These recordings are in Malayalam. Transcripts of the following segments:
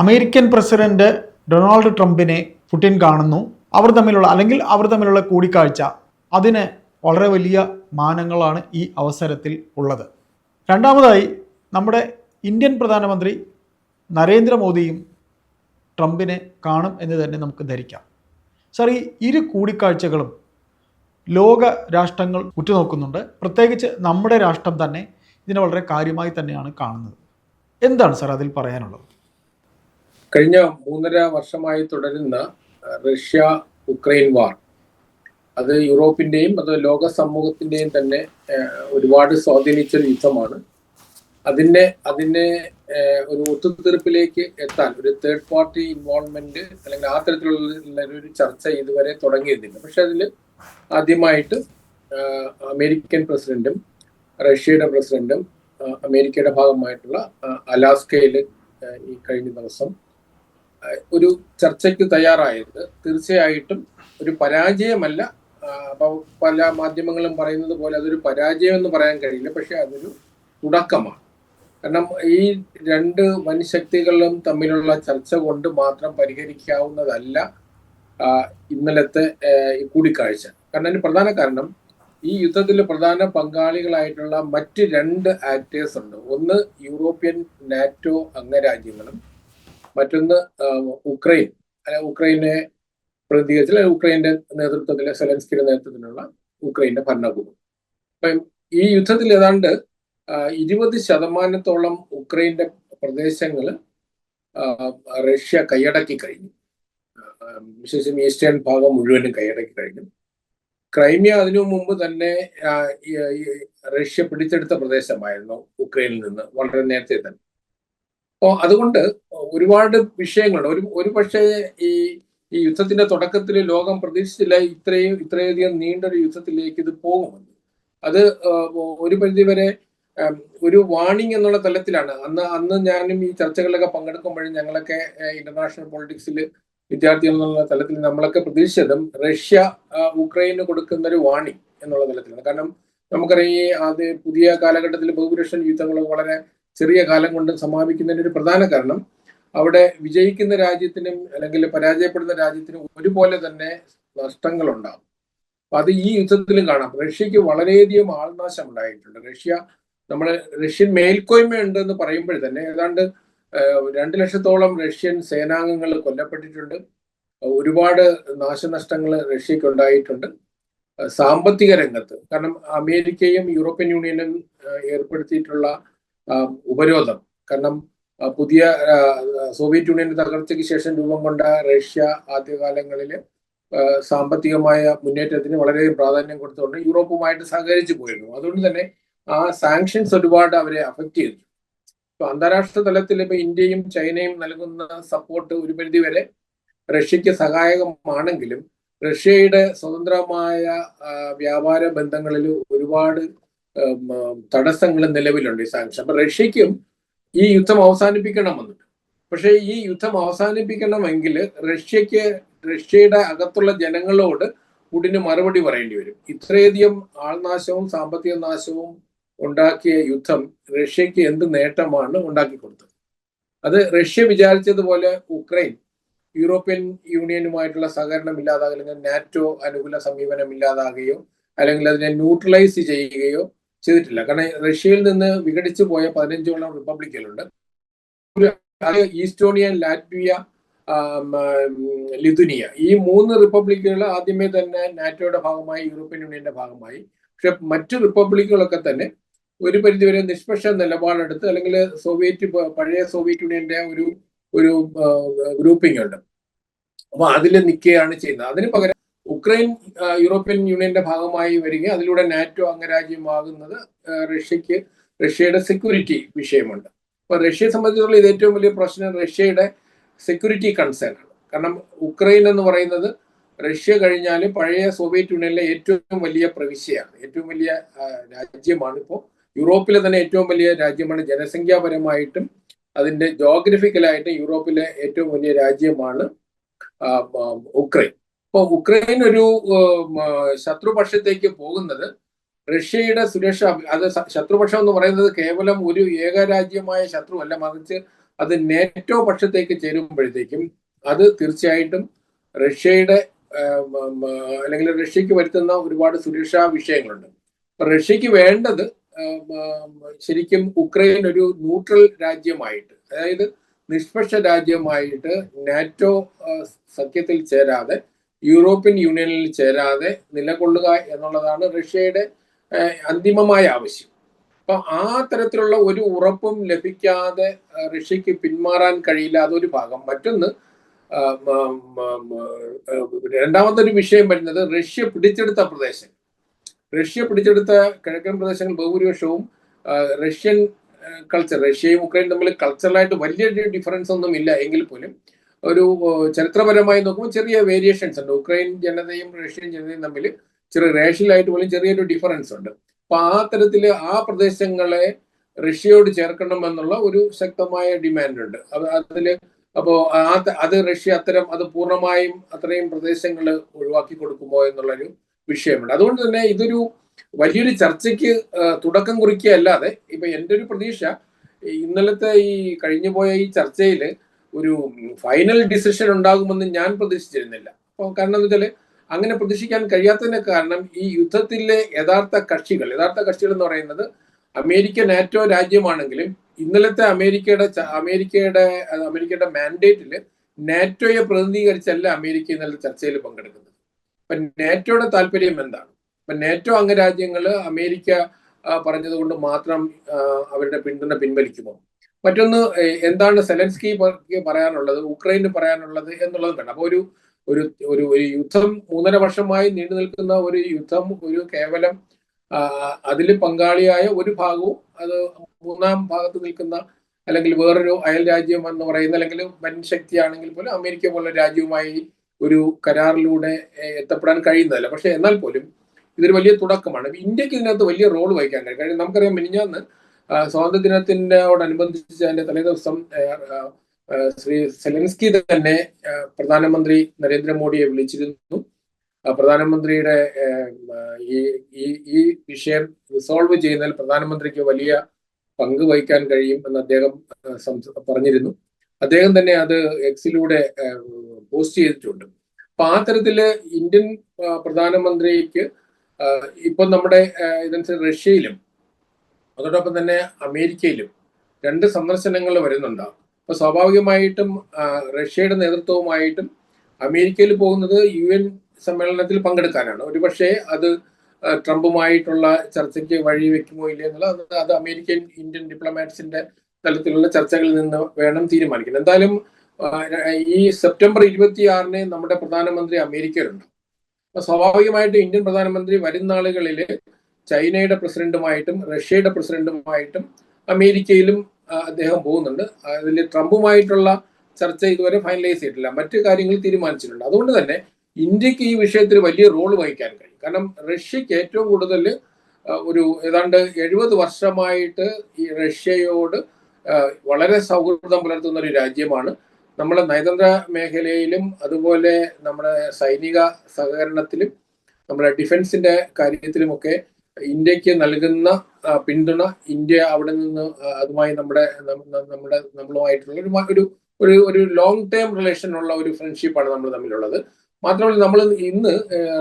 അമേരിക്കൻ പ്രസിഡന്റ് ഡൊണാൾഡ് ട്രംപിനെ പുടിൻ കാണുന്നു. അവർ തമ്മിലുള്ള അല്ലെങ്കിൽ അവർ തമ്മിലുള്ള കൂടിക്കാഴ്ച അതിന് വളരെ വലിയ മാനങ്ങളാണ് ഈ അവസരത്തിൽ ഉള്ളത്. രണ്ടാമതായി നമ്മുടെ ഇന്ത്യൻ പ്രധാനമന്ത്രി നരേന്ദ്രമോദിയും ട്രംപിനെ കാണും എന്ന് തന്നെ നമുക്ക് ധരിക്കാം. സർ ഈ ഇരു കൂടിക്കാഴ്ചകളും ലോക രാഷ്ട്രങ്ങൾ ഉറ്റുനോക്കുന്നുണ്ട്. പ്രത്യേകിച്ച് നമ്മുടെ രാഷ്ട്രം തന്നെ ഇതിനെ വളരെ കാര്യമായി തന്നെയാണ് കാണുന്നത്. എന്താണ് സർ അതിൽ പറയാനുള്ളത്? കഴിഞ്ഞ മൂന്നര വർഷമായി തുടരുന്ന റഷ്യ ഉക്രൈൻ വാർ. അത് യൂറോപ്പിന്റെയും അത് ലോക സമൂഹത്തിന്റെയും തന്നെ ഒരുപാട് സ്വാധീനിച്ചൊരു യുദ്ധമാണ്. അതിനെ അതിനെ ഒരു ഒത്തുതീർപ്പിലേക്ക് എത്താൻ ഒരു തേർഡ് പാർട്ടി ഇൻവോൾവ്മെന്റ് അല്ലെങ്കിൽ ആ തരത്തിലുള്ള ഒരു ചർച്ച ഇതുവരെ തുടങ്ങിയിരുന്നില്ല പക്ഷെ അതിൽ ആദ്യമായിട്ട് അമേരിക്കൻ പ്രസിഡന്റും റഷ്യയുടെ പ്രസിഡന്റും അമേരിക്കയുടെ ഭാഗമായിട്ടുള്ള അലാസ്കയിൽ ഈ കഴിഞ്ഞ ദിവസം ഒരു ചർച്ചയ്ക്ക് തയ്യാറായത്. തീർച്ചയായിട്ടും ഒരു പരാജയമല്ല. പല മാധ്യമങ്ങളും പറയുന്നത് പോലെ അതൊരു പരാജയം എന്ന് പറയാൻ കഴിയില്ല. പക്ഷെ അതൊരു തുടക്കമാണ്. കാരണം ഈ രണ്ട് വൻശക്തികളും തമ്മിലുള്ള ചർച്ച കൊണ്ട് മാത്രം പരിഹരിക്കാവുന്നതല്ല ഇന്നലത്തെ കൂടിക്കാഴ്ച. കാരണം അതിന് പ്രധാന കാരണം ഈ യുദ്ധത്തിലെ പ്രധാന പങ്കാളികളായിട്ടുള്ള മറ്റ് രണ്ട് ആക്ടേഴ്സ് ഉണ്ട്. ഒന്ന് യൂറോപ്യൻ നാറ്റോ അംഗരാജ്യങ്ങളും മറ്റൊന്ന് ഉക്രൈൻ. ഉക്രൈനെ പ്രതികരിച്ച് ഉക്രൈന്റെ നേതൃത്വത്തിലെ സെലൻസ്കിയുടെ നേതൃത്വത്തിലുള്ള ഉക്രൈന്റെ ഭരണകൂടം. അപ്പം ഈ യുദ്ധത്തിൽ ഏതാണ്ട് ഇരുപത് ശതമാനത്തോളം ഉക്രൈന്റെ പ്രദേശങ്ങൾ റഷ്യ കൈയടക്കി കഴിഞ്ഞു. വിശേഷം ഈസ്റ്റേൺ ഭാഗം മുഴുവനും കൈയടക്കി കഴിഞ്ഞു. ക്രൈമിയ അതിനു മുമ്പ് തന്നെ റഷ്യ പിടിച്ചെടുത്ത പ്രദേശമായിരുന്നു ഉക്രൈനിൽ നിന്ന് വളരെ നേരത്തെ തന്നെ. അപ്പോൾ അതുകൊണ്ട് ഒരുപാട് വിഷയങ്ങളുണ്ട്. ഒരു ഒരു പക്ഷേ ഈ ഈ യുദ്ധത്തിന്റെ തുടക്കത്തിൽ ലോകം പ്രതീക്ഷിച്ചില്ല ഇത്രയും ഇത്രയധികം നീണ്ടൊരു യുദ്ധത്തിലേക്ക് ഇത് പോകുമെന്ന്. അത് ഒരു പരിധിവരെ ഒരു വാണിംഗ് എന്നുള്ള തലത്തിലാണ്. അന്ന് അന്ന് ഞാനും ഈ ചർച്ചകളിലൊക്കെ പങ്കെടുക്കുമ്പോഴും ഞങ്ങളൊക്കെ ഇന്റർനാഷണൽ പൊളിറ്റിക്സിൽ വിദ്യാർത്ഥികൾ എന്നുള്ള തലത്തിൽ നമ്മളൊക്കെ പ്രതീക്ഷിച്ചതും റഷ്യ ഉക്രൈന് കൊടുക്കുന്ന ഒരു വാണിംഗ് എന്നുള്ള തലത്തിലാണ്. കാരണം നമുക്കറിയാം ഈ അത് പുതിയ കാലഘട്ടത്തിൽ ബഹുപുരുഷൻ യുദ്ധങ്ങൾ വളരെ ചെറിയ കാലം കൊണ്ട് സമാപിക്കുന്നതിന് ഒരു പ്രധാന കാരണം അവിടെ വിജയിക്കുന്ന രാജ്യത്തിനും അല്ലെങ്കിൽ പരാജയപ്പെടുന്ന രാജ്യത്തിനും ഒരുപോലെ തന്നെ നഷ്ടങ്ങൾ ഉണ്ടാകും അപ്പൊ അത് ഈ യുദ്ധത്തിലും കാണാം. റഷ്യക്ക് വളരെയധികം ആൾനാശം ഉണ്ടായിട്ടുണ്ട് റഷ്യ നമ്മുടെ റഷ്യൻ മേൽക്കോയ്മ ഉണ്ട് എന്ന് പറയുമ്പോൾ തന്നെ ഏതാണ്ട് രണ്ട് ലക്ഷത്തോളം റഷ്യൻ സേനാംഗങ്ങൾ കൊല്ലപ്പെട്ടിട്ടുണ്ട്. ഒരുപാട് നാശനഷ്ടങ്ങൾ റഷ്യക്ക് ഉണ്ടായിട്ടുണ്ട്. സാമ്പത്തിക രംഗത്ത് കാരണം അമേരിക്കയും യൂറോപ്യൻ യൂണിയനും ഏർപ്പെടുത്തിയിട്ടുള്ള ഉപരോധം. കാരണം പുതിയ സോവിയറ്റ് യൂണിയന്റെ തകർച്ചയ്ക്ക് ശേഷം രൂപം കൊണ്ട റഷ്യ ആദ്യകാലങ്ങളിൽ സാമ്പത്തികമായ മുന്നേറ്റത്തിന് വളരെ പ്രാധാന്യം കൊടുത്തുകൊണ്ട് യൂറോപ്പുമായിട്ട് സഹകരിച്ചു പോയിരുന്നു. അതുകൊണ്ട് തന്നെ ആ സാങ്ഷൻസ് ഒരുപാട് അവരെ അഫക്റ്റ് ചെയ്തു. ഇപ്പൊ അന്താരാഷ്ട്ര തലത്തിൽ ഇപ്പൊ ഇന്ത്യയും ചൈനയും നൽകുന്ന സപ്പോർട്ട് ഒരു പരിധി വരെ റഷ്യക്ക് സഹായകമാണെങ്കിലും റഷ്യയുടെ സ്വതന്ത്രമായ വ്യാപാര ബന്ധങ്ങളിൽ ഒരുപാട് തടസ്സങ്ങൾ നിലവിലുണ്ട് ഈ സാങ്ഷൻ. അപ്പൊ റഷ്യക്കും ഈ യുദ്ധം അവസാനിപ്പിക്കണമെന്നുണ്ട് പക്ഷേ ഈ യുദ്ധം അവസാനിപ്പിക്കണമെങ്കിൽ റഷ്യക്ക് റഷ്യയുടെ അകത്തുള്ള ജനങ്ങളോട് പുടിന് മറുപടി പറയേണ്ടി വരും. ഇത്രയധികം ആൾനാശവും സാമ്പത്തിക നാശവും ഉണ്ടാക്കിയ യുദ്ധം റഷ്യക്ക് എന്ത് നേട്ടമാണ് ഉണ്ടാക്കി കൊടുത്തത് അത് റഷ്യ വിചാരിച്ചതുപോലെ ഉക്രൈൻ യൂറോപ്യൻ യൂണിയനുമായിട്ടുള്ള സഹകരണം ഇല്ലാതാകുക അല്ലെങ്കിൽ നാറ്റോ അനുകൂല സമീപനം ഇല്ലാതാകുകയോ അല്ലെങ്കിൽ അതിനെ ന്യൂട്രലൈസ് ചെയ്യുകയോ ചെയ്തിട്ടില്ല. കാരണം റഷ്യയിൽ നിന്ന് വിഘടിച്ചു പോയ പതിനഞ്ചോളം റിപ്പബ്ലിക്കുകളുണ്ട് അത് ഈസ്റ്റോണിയ ലാറ്റ്വിയ ലിതുനിയ ഈ മൂന്ന് റിപ്പബ്ലിക്കുകൾ ആദ്യമേ തന്നെ നാറ്റോയുടെ ഭാഗമായി യൂറോപ്യൻ യൂണിയന്റെ ഭാഗമായി. പക്ഷെ മറ്റു റിപ്പബ്ലിക്കുകളൊക്കെ തന്നെ ഒരു പരിധിവരെ നിഷ്പക്ഷ നിലപാടെടുത്ത് അല്ലെങ്കിൽ സോവിയറ്റ് പഴയ സോവിയറ്റ് യൂണിയന്റെ ഒരു ഒരു ഗ്രൂപ്പിംഗ് ഉണ്ട്. അപ്പൊ അതിൽ നിൽക്കുകയാണ് ചെയ്യുന്നത്. അതിന് പകരം ഉക്രൈൻ യൂറോപ്യൻ യൂണിയന്റെ ഭാഗമായി വരികയും അതിലൂടെ നാറ്റോ അംഗരാജ്യമാകുന്നത് റഷ്യക്ക് റഷ്യയുടെ സെക്യൂരിറ്റി വിഷയമുണ്ട്. അപ്പൊ റഷ്യയെ സംബന്ധിച്ചിടത്തോളം ഇത് ഏറ്റവും വലിയ പ്രശ്നം റഷ്യയുടെ സെക്യൂരിറ്റി കൺസേൺ ആണ്. കാരണം ഉക്രൈൻ എന്ന് പറയുന്നത് റഷ്യ കഴിഞ്ഞാൽ പഴയ സോവിയറ്റ് യൂണിയനിലെ ഏറ്റവും വലിയ പ്രവിശ്യയാണ്. ഏറ്റവും വലിയ രാജ്യമാണ് ഇപ്പോൾ യൂറോപ്പിലെ തന്നെ ഏറ്റവും വലിയ രാജ്യമാണ്. ജനസംഖ്യാപരമായിട്ടും അതിന്റെ ജോഗ്രഫിക്കലായിട്ടും യൂറോപ്പിലെ ഏറ്റവും വലിയ രാജ്യമാണ് ഉക്രൈൻ. അപ്പോൾ ഉക്രൈൻ ഒരു ശത്രുപക്ഷത്തേക്ക് പോകുന്നത്. റഷ്യയുടെ സുരക്ഷ അത് ശത്രുപക്ഷം എന്ന് പറയുന്നത് കേവലം ഒരു ഏകരാജ്യമായ ശത്രുവല്ല. മറിച്ച് അത് നേറ്റോ പക്ഷത്തേക്ക് ചേരുമ്പോഴത്തേക്കും അത് തീർച്ചയായിട്ടും റഷ്യയുടെ അല്ലെങ്കിൽ റഷ്യക്ക് വരുത്തുന്ന ഒരുപാട് സുരക്ഷാ വിഷയങ്ങളുണ്ട്. റഷ്യക്ക് വേണ്ടത് ശരിക്കും ഉക്രൈൻ ഒരു ന്യൂട്രൽ രാജ്യമായിട്ട് അതായത് നിഷ്പക്ഷ രാജ്യമായിട്ട് നാറ്റോ സഖ്യത്തിൽ ചേരാതെ യൂറോപ്യൻ യൂണിയനിൽ ചേരാതെ നിലകൊള്ളുക എന്നുള്ളതാണ് റഷ്യയുടെ അന്തിമമായ ആവശ്യം. അപ്പൊ ആ തരത്തിലുള്ള ഒരു ഉറപ്പും ലഭിക്കാതെ റഷ്യക്ക് പിന്മാറാൻ കഴിയില്ല അതൊരു ഭാഗം. മറ്റൊന്ന് രണ്ടാമത്തെ രണ്ടാമതൊരു വിഷയം വരുന്നത് റഷ്യ പിടിച്ചെടുത്ത പ്രദേശം റഷ്യ പിടിച്ചെടുത്ത കിഴക്കൻ പ്രദേശങ്ങൾ ബഹുഭൂരിപക്ഷവും റഷ്യൻ കൾച്ചർ റഷ്യയും ഉക്രൈനും തമ്മിൽ കൾച്ചറലായിട്ട് വലിയ ഡിഫറൻസ് ഒന്നും ഇല്ല എങ്കിൽ പോലും ഒരു ചരിത്രപരമായി നോക്കുമ്പോൾ ചെറിയ വേരിയേഷൻസ് ഉണ്ട്. ഉക്രൈൻ ജനതയും റഷ്യൻ ജനതയും തമ്മിൽ ചെറിയ റേഷ്യലായിട്ട് പോലും ചെറിയൊരു ഡിഫറൻസ് ഉണ്ട്. അപ്പൊ ആ തരത്തിൽ ആ പ്രദേശങ്ങളെ റഷ്യയോട് ചേർക്കണം എന്നുള്ള ഒരു ശക്തമായ ഡിമാൻഡ് ഉണ്ട്. അത് അതിൽ അപ്പോ ആ അത് റഷ്യ അത്തരം അത് പൂർണമായും അത്രയും പ്രദേശങ്ങൾ ഒഴിവാക്കി കൊടുക്കുമോ എന്നുള്ളൊരു വിഷയമുണ്ട്. അതുകൊണ്ട് തന്നെ ഇതൊരു വലിയൊരു ചർച്ചയ്ക്ക് തുടക്കം കുറിക്കുക അല്ലാതെ ഇപ്പൊ എന്റെ ഒരു പ്രതീക്ഷ ഇന്നലത്തെ ഈ കഴിഞ്ഞു പോയ ഈ ചർച്ചയിൽ ഒരു ഫൈനൽ ഡിസിഷൻ ഉണ്ടാകുമെന്ന് ഞാൻ പ്രതീക്ഷിച്ചിരുന്നില്ല. അപ്പോൾ കാരണം എന്ന് വെച്ചാൽ അങ്ങനെ പ്രതീക്ഷിക്കാൻ കഴിയാത്തതിന്റെ കാരണം ഈ യുദ്ധത്തിലെ യഥാർത്ഥ കക്ഷികൾ യഥാർത്ഥ കക്ഷികൾ എന്ന് പറയുന്നത് അമേരിക്ക നാറ്റോ രാജ്യമാണെങ്കിലും ഇന്നലത്തെ അമേരിക്കയുടെ അമേരിക്കയുടെ അമേരിക്കയുടെ മാൻഡേറ്റിൽ നാറ്റോയെ പ്രതിനിധീകരിച്ചല്ല അമേരിക്ക ഇന്നലെ ചർച്ചയിൽ പങ്കെടുക്കുന്നത്. അപ്പൊ നാറ്റോയുടെ താല്പര്യം എന്താണ്? അപ്പൊ നാറ്റോ അംഗരാജ്യങ്ങൾ അമേരിക്ക പറഞ്ഞതുകൊണ്ട് മാത്രം അവരുടെ പിന്തുണ പിൻവലിക്കുമോ? മറ്റൊന്ന് എന്താണ് സെലൻസ്കി പറയാനുള്ളത് ഉക്രൈന് പറയാനുള്ളത് എന്നുള്ളത് കണ്ട. അപ്പൊ ഒരു ഒരു ഒരു യുദ്ധം മൂന്നര വർഷമായി നീണ്ടു നിൽക്കുന്ന ഒരു യുദ്ധം ഒരു കേവലം അതിൽ പങ്കാളിയായ ഒരു ഭാഗവും അത് മൂന്നാം ഭാഗത്ത് നിൽക്കുന്ന അല്ലെങ്കിൽ വേറൊരു അയൽ രാജ്യം എന്ന് പറയുന്ന അല്ലെങ്കിൽ വൻ ശക്തിയാണെങ്കിൽ പോലും അമേരിക്ക പോലുള്ള രാജ്യവുമായി ഒരു കരാറിലൂടെ എത്തപ്പെടാൻ കഴിയുന്നതല്ല. പക്ഷെ എന്നാൽ പോലും ഇതൊരു വലിയ തുടക്കമാണ്. ഇന്ത്യയ്ക്ക് ഇതിനകത്ത് വലിയ റോൾ വഹിക്കാൻ കഴിയും. കാര്യം നമുക്കറിയാം മിനിഞ്ഞാന്ന് ആ, സ്വാതന്ത്ര്യ ദിനത്തിനോടനുബന്ധിച്ച് അതിന്റെ തലേദിവസം ശ്രീ സെലൻസ്കി തന്നെ പ്രധാനമന്ത്രി നരേന്ദ്രമോദിയെ വിളിച്ചിരുന്നു. പ്രധാനമന്ത്രിയുടെ ഈ ഈ വിഷയം റിസോൾവ് ചെയ്യുന്നതിൽ പ്രധാനമന്ത്രിക്ക് വലിയ പങ്ക് വഹിക്കാൻ കഴിയും എന്ന് അദ്ദേഹം പറഞ്ഞിരുന്നു. അദ്ദേഹം തന്നെ അത് എക്സിലൂടെ പോസ്റ്റ് ചെയ്തിട്ടുണ്ട്. അപ്പൊ ആ തരത്തിൽ ഇന്ത്യൻ പ്രധാനമന്ത്രിക്ക് ഇപ്പൊ നമ്മുടെ ഇതനുസരിച്ച് റഷ്യയിലും അതോടൊപ്പം തന്നെ അമേരിക്കയിലും രണ്ട് സന്ദർശനങ്ങൾ വരുന്നുണ്ട് അപ്പൊ സ്വാഭാവികമായിട്ടും റഷ്യയുടെ നേതൃത്വവുമായിട്ടും അമേരിക്കയിൽ പോകുന്നത് യു എൻ സമ്മേളനത്തിൽ പങ്കെടുക്കാനാണ്. ഒരുപക്ഷെ അത് ട്രംപുമായിട്ടുള്ള ചർച്ചയ്ക്ക് വഴി വെക്കുമോ ഇല്ല എന്നുള്ളത് അത് അമേരിക്കൻ ഇന്ത്യൻ ഡിപ്ലോമാറ്റ്സിന്റെ തലത്തിലുള്ള ചർച്ചകളിൽ നിന്ന് വേണം തീരുമാനിക്കാൻ. എന്തായാലും ഈ സെപ്റ്റംബർ ഇരുപത്തിയാറിന് നമ്മുടെ പ്രധാനമന്ത്രി അമേരിക്കയിലുണ്ട്. സ്വാഭാവികമായിട്ടും ഇന്ത്യൻ പ്രധാനമന്ത്രി വരും ചൈനയുടെ പ്രസിഡന്റുമായിട്ടും റഷ്യയുടെ പ്രസിഡന്റുമായിട്ടും അമേരിക്കയിലും അദ്ദേഹം പോകുന്നുണ്ട്. അതിൽ ട്രംപുമായിട്ടുള്ള ചർച്ച ഇതുവരെ ഫൈനലൈസ് ചെയ്തിട്ടില്ല. മറ്റു കാര്യങ്ങൾ തീരുമാനിച്ചിട്ടുണ്ട്. അതുകൊണ്ട് തന്നെ ഇന്ത്യയ്ക്ക് ഈ വിഷയത്തിൽ വലിയ റോൾ വഹിക്കാൻ കഴിയും. കാരണം റഷ്യക്ക് ഏറ്റവും കൂടുതൽ ഒരു ഏതാണ്ട് എഴുപത് വർഷമായിട്ട് ഈ റഷ്യയോട് വളരെ സൗഹൃദം പുലർത്തുന്ന ഒരു രാജ്യമാണ്. നമ്മുടെ നയതന്ത്ര മേഖലയിലും അതുപോലെ നമ്മുടെ സൈനിക സഹകരണത്തിലും നമ്മുടെ ഡിഫൻസിന്റെ കാര്യത്തിലുമൊക്കെ ഇന്ത്യയ്ക്ക് നൽകുന്ന പിന്തുണ ഇന്ത്യ അവിടെ നിന്ന് അതുമായി നമ്മുടെ നമ്മുടെ നമ്മളുമായിട്ടുള്ള ഒരു ഒരു ഒരു ലോങ് ടേം റിലേഷൻ ഉള്ള ഒരു ഫ്രണ്ട്ഷിപ്പാണ് നമ്മൾ തമ്മിലുള്ളത്. മാത്രമല്ല നമ്മൾ ഇന്ന്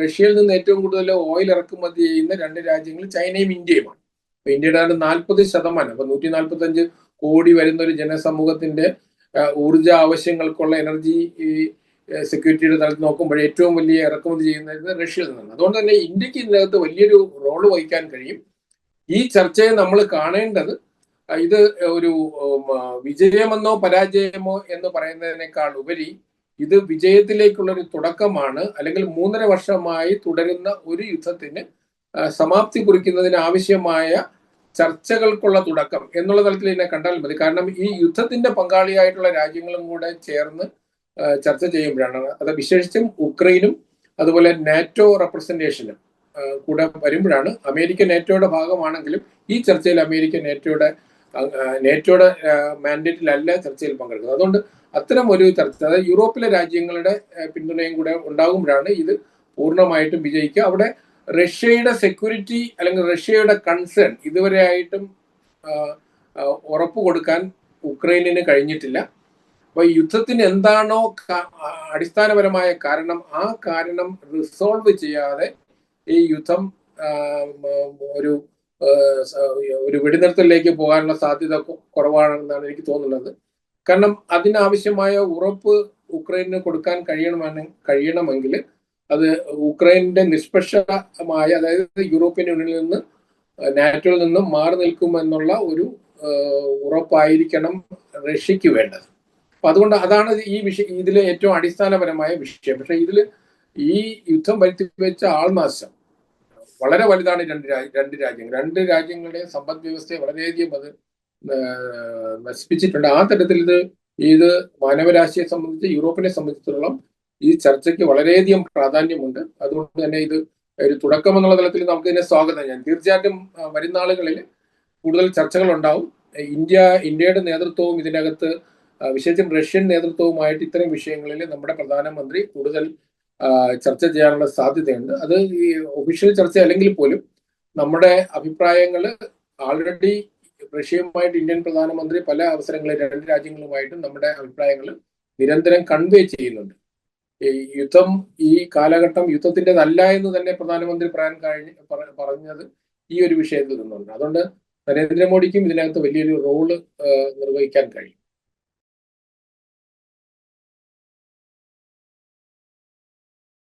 റഷ്യയിൽ നിന്ന് ഏറ്റവും കൂടുതൽ ഓയിൽ ഇറക്കുമതി ചെയ്യുന്ന രണ്ട് രാജ്യങ്ങൾ ചൈനയും ഇന്ത്യയുമാണ്. അപ്പൊ ഇന്ത്യയുടെ ആണ് നാൽപ്പത് ശതമാനം അപ്പൊ നൂറ്റി നാൽപ്പത്തി അഞ്ച് കോടി വരുന്ന ഒരു ജനസമൂഹത്തിന്റെ ഊർജ ആവശ്യങ്ങൾക്കുള്ള എനർജി സെക്യൂരിറ്റിയുടെ തലത്തിൽ നോക്കുമ്പോൾ ഏറ്റവും വലിയ ഇറക്കുമതി ചെയ്യുന്നത് റഷ്യയിൽ നിന്നാണ്. അതുകൊണ്ട് തന്നെ ഇന്ത്യയ്ക്ക് ഇതിനകത്ത് വലിയൊരു റോൾ വഹിക്കാൻ കഴിയും. ഈ ചർച്ചയെ നമ്മൾ കാണേണ്ടത് ഇത് ഒരു വിജയമെന്നോ പരാജയമോ എന്ന് പറയുന്നതിനേക്കാൾ ഉപരി ഇത് വിജയത്തിലേക്കുള്ള ഒരു തുടക്കമാണ്. അല്ലെങ്കിൽ മൂന്നര വർഷമായി തുടരുന്ന ഒരു യുദ്ധത്തിന് സമാപ്തി കുറിക്കുന്നതിന് ആവശ്യമായ ചർച്ചകൾക്കുള്ള തുടക്കം എന്നുള്ള തലത്തിൽ ഇതിനെ കണ്ടാൽ മതി. കാരണം ഈ യുദ്ധത്തിന്റെ പങ്കാളിയായിട്ടുള്ള രാജ്യങ്ങളും കൂടെ ചേർന്ന് ചർച്ച ചെയ്യുമ്പോഴാണ് അത് വിശേഷിച്ചും ഉക്രൈനും അതുപോലെ നാറ്റോ റെപ്രസെന്റേഷനും കൂടെ വരുമ്പോഴാണ് അമേരിക്ക നാറ്റോയുടെ ഭാഗമാണെങ്കിലും ഈ ചർച്ചയിൽ അമേരിക്ക നാറ്റോയുടെ നാറ്റോയുടെ മാൻഡേറ്റിലല്ല ചർച്ചയിൽ പങ്കെടുക്കുന്നത്. അതുകൊണ്ട് അത്തരം ഒരു ചർച്ച അതായത് യൂറോപ്പിലെ രാജ്യങ്ങളുടെ പിന്തുണയും കൂടെ ഉണ്ടാകുമ്പോഴാണ് ഇത് പൂർണമായിട്ടും വിജയിക്കുക. അവിടെ റഷ്യയുടെ സെക്യൂരിറ്റി അല്ലെങ്കിൽ റഷ്യയുടെ കൺസേൺ ഇതുവരെയായിട്ടും ഉറപ്പ് കൊടുക്കാൻ ഉക്രൈനിന് കഴിഞ്ഞിട്ടില്ല. അപ്പൊ യുദ്ധത്തിന് എന്താണോ അടിസ്ഥാനപരമായ കാരണം ആ കാരണം റിസോൾവ് ചെയ്യാതെ ഈ യുദ്ധം ഒരു ഒരു വെടിനിർത്തലിലേക്ക് പോകാനുള്ള സാധ്യത കുറവാണെന്നാണ് എനിക്ക് തോന്നുന്നത്. കാരണം അതിനാവശ്യമായ ഉറപ്പ് ഉക്രൈനിന് കൊടുക്കാൻ കഴിയണമെന്ന് കഴിയണമെങ്കിൽ അത് ഉക്രൈനിന്റെ നിഷ്പക്ഷമായ അതായത് യൂറോപ്യൻ യൂണിയനിൽ നിന്ന് നാറ്റോയിൽ നിന്നും മാറി നിൽക്കുമെന്നുള്ള ഒരു ഉറപ്പായിരിക്കണം റഷ്യക്ക് വേണ്ടത്. അപ്പൊ അതുകൊണ്ട് അതാണ് ഈ വിഷയം ഇതിലെ ഏറ്റവും അടിസ്ഥാനപരമായ വിഷയം. പക്ഷെ ഇതിൽ ഈ യുദ്ധം വരുത്തി വെച്ച ആൾനാശം വളരെ വലുതാണ് രണ്ട് രണ്ട് രാജ്യങ്ങൾ. രണ്ട് രാജ്യങ്ങളുടെ സമ്പദ് വ്യവസ്ഥയെ വളരെയധികം അത് നശിപ്പിച്ചിട്ടുണ്ട്. ആ തരത്തിൽ ഇത് ഇത് മാനവരാശിയെ സംബന്ധിച്ച് യൂറോപ്പിനെ സംബന്ധിച്ചിടത്തോളം ഈ ചർച്ചയ്ക്ക് വളരെയധികം പ്രാധാന്യമുണ്ട്. അതുകൊണ്ട് തന്നെ ഇത് ഒരു തുടക്കം എന്നുള്ള തലത്തിൽ നമുക്ക് ഇതിനെ സ്വാഗതം ചെയ്യാം. തീർച്ചയായിട്ടും വരുന്ന ആളുകളിൽ കൂടുതൽ ചർച്ചകൾ ഉണ്ടാവും ഇന്ത്യ ഇന്ത്യയുടെ നേതൃത്വവും ഇതിനകത്ത് വിശേഷിച്ചും റഷ്യൻ നേതൃത്വവുമായിട്ട് ഇത്തരം വിഷയങ്ങളിൽ നമ്മുടെ പ്രധാനമന്ത്രി കൂടുതൽ ചർച്ച ചെയ്യാനുള്ള സാധ്യതയുണ്ട്. അത് ഈ ഒഫീഷ്യൽ ചർച്ച അല്ലെങ്കിൽ പോലും നമ്മുടെ അഭിപ്രായങ്ങൾ ആൾറെഡി റഷ്യയുമായിട്ട് ഇന്ത്യൻ പ്രധാനമന്ത്രി പല അവസരങ്ങളിൽ രണ്ട് രാജ്യങ്ങളുമായിട്ടും നമ്മുടെ അഭിപ്രായങ്ങൾ നിരന്തരം കൺവേ ചെയ്യുന്നുണ്ട്. യുദ്ധം ഈ കാലഘട്ടം യുദ്ധത്തിന്റെതല്ല എന്ന് തന്നെ പ്രധാനമന്ത്രി പറയാൻ കഴിഞ്ഞ പറഞ്ഞത് ഈ ഒരു വിഷയത്തിൽ നിന്നുണ്ട്. അതുകൊണ്ട് നരേന്ദ്രമോദിക്കും ഇതിനകത്ത് വലിയൊരു റോൾ നിർവഹിക്കാൻ കഴിയും.